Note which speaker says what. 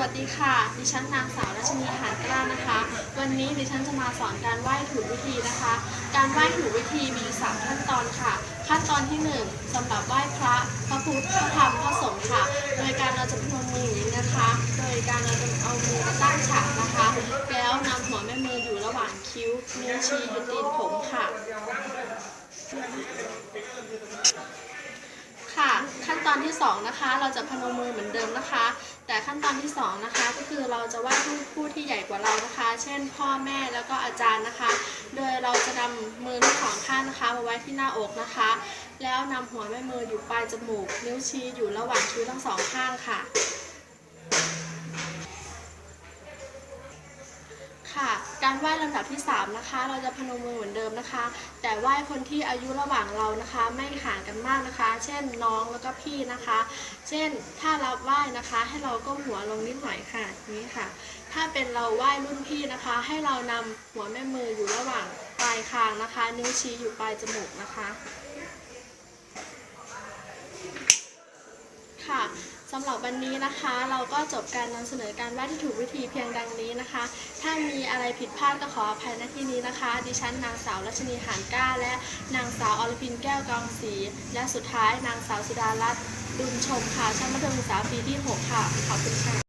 Speaker 1: วัสดีค่ะ ดิฉันนางสาวรัชนีหานกล้านะคะ วันนี้ดิฉันจะมาสอนการไหว้ถูกวิธีนะคะ การไหว้ถูกวิธีมีสามขั้นตอนค่ะ ขั้นตอนที่หนึ่งสำหรับไหว้พระ พระพุทธ พระธรรม พระสงฆ์ค่ะ โดยการเราจะพนมมืออย่างนี้นะคะ โดยการเราจะเอามือมาตั้งฉากนะคะ แล้วนำหัวแม่มืออยู่ระหว่างคิ้ว นิ้วชี้หรือตีนผมค่ะค่ะ ขั้นตอนที่สองนะคะ เราจะพนมมือเหมือนเดิมนะคะ ขั้นตอนที่สองนะคะก็คือเราจะไหว้ผู้ผู้ที่ใหญ่กว่าเรานะคะ เช่น พ่อแม่แล้วก็อาจารย์นะคะ โดยเราจะนำมือทั้งสองข้างนะคะมาไว้ที่หน้าอกนะคะ แล้วนำหัวแม่มืออยู่ปลายจมูก นิ้วชี้อยู่ระหว่างคิ้วทั้งสองข้างค่ะ ค่ะการไหว้ลำดับที่ 3 นะคะ เราจะพนมมือเหมือนเดิมนะคะ แต่ไหว้คนที่อายุระหว่างเรานะคะ ไม่ห่างกันมากนะคะ เช่นน้องแล้วก็พี่นะคะ เช่นถ้าเราไหว้นะคะ ให้เราก้มหัวลงนิดหน่อยค่ะนี้ค่ะ ถ้าเป็นเราไหว้รุ่นพี่นะคะ ให้เรานำหัวแม่มืออยู่ระหว่างปลายคางนะคะ นิ้วชี้อยู่ปลายจมูกนะคะค่ะสำหรับวันนี้นะคะ เราก็จบการนำเสนอการไหว้ที่ถูกวิธีเพียงดังนี้นะคะ มีอะไรผิดพลาดก็ขออภัยในที่นี้นะคะ ดิฉันนางสาวรัชนีหานก้า และนางสาวอรพินแก้วกองศรีและสุดท้ายนางสาวสุดารัตน์ดุลชมค่ะชั้นมัธยมศึกษาปีที่ 6 ค่ะ ขอบคุณค่ะ